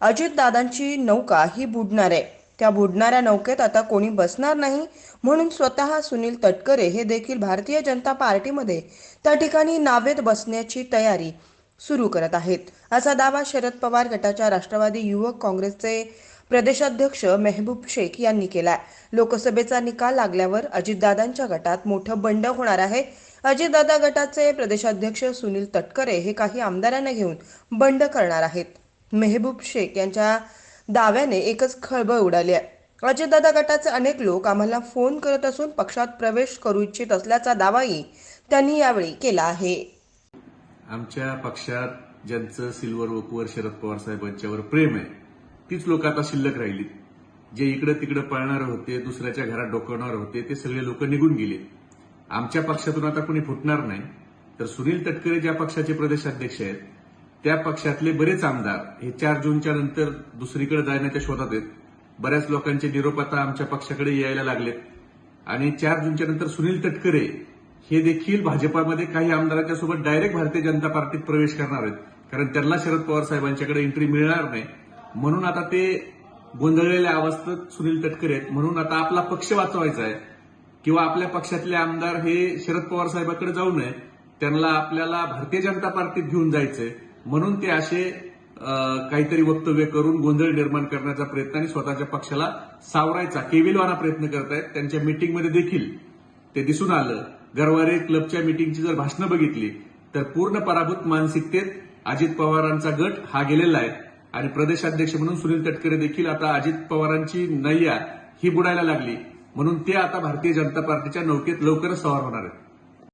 अजितदादांची नौका ही बुडणार आहे. त्या बुडणाऱ्या नौकेत आता कोणी बसणार नाही म्हणून स्वतः सुनील तटकरे हे देखील भारतीय जनता पार्टीमध्ये त्या ठिकाणी नावेत बसण्याची तयारी सुरू करत आहेत. असा दावा शरद पवार गटाच्या राष्ट्रवादी युवक काँग्रेसचे प्रदेशाध्यक्ष मेहबूब शेख यांनी केलाय. लोकसभेचा निकाल लागल्यावर अजितदादांच्या गटात मोठं बंड होणार आहे. अजितदादा गटाचे प्रदेशाध्यक्ष सुनील तटकरे हे काही आमदारांना घेऊन बंड करणार आहेत. मेहबूब शेख यांच्या दाव्याने एकच खळबळ उडाली आहे. अजितदादा गटाचे अनेक लोक आम्हाला फोन करत असून पक्षात प्रवेश करू इच्छित असल्याचा दावाही त्यांनी यावेळी केला आहे. आमच्या पक्षात ज्यांचं सिल्वर वकूवर शरद पवार साहेबांच्यावर प्रेम आहे तीच लोक आता शिल्लक राहिली. जे इकडे तिकडे पळणार होते दुसऱ्याच्या घरात डोकवणार होते ते सगळे लोक निघून गेले. आमच्या पक्षातून आता कोणी फुटणार नाही. तर सुनील तटकरे ज्या पक्षाचे प्रदेशाध्यक्ष आहेत त्या पक्षातले बरेच आमदार हे चार जूनच्या नंतर दुसरीकडे जाण्याच्या शोधात आहेत. बऱ्याच लोकांचे निरोप आता आमच्या पक्षाकडे यायला लागलेत. आणि चार जूनच्या नंतर सुनील तटकरे हे देखील भाजपामध्ये काही आमदारांच्या सोबत डायरेक्ट भारतीय जनता पार्टीत प्रवेश करणार आहेत. कारण त्यांना शरद पवार साहेबांच्याकडे एंट्री मिळणार नाही. म्हणून आता ते गोंधळलेल्या अवस्थेत सुनील तटकरे आहेत. म्हणून आता आपला पक्ष वाचवायचा आहे. किंवा आपल्या पक्षातले आमदार हे शरद पवार साहेबांकडे जाऊ नये. त्यांना आपल्याला भारतीय जनता पार्टीत घेऊन जायचंय. म्हणून ते असे काहीतरी वक्तव्य करून गोंधळ निर्माण करण्याचा प्रयत्न आणि स्वतःच्या पक्षाला सावरायचा केविलवाना प्रयत्न करतायत. त्यांच्या मीटिंगमध्ये देखील ते दिसून आलं. गरवारे क्लबच्या मीटिंगची जर भाषणं बघितली तर पूर्ण पराभूत मानसिकतेत अजित पवारांचा गट हा गेलेला आहे. आणि प्रदेशाध्यक्ष म्हणून सुनील तटकरे देखील आता अजित पवारांची नैया ही बुडायला लागली. म्हणून ते आता भारतीय जनता पार्टीच्या नौकेत लवकरच सवार होणार आहेत.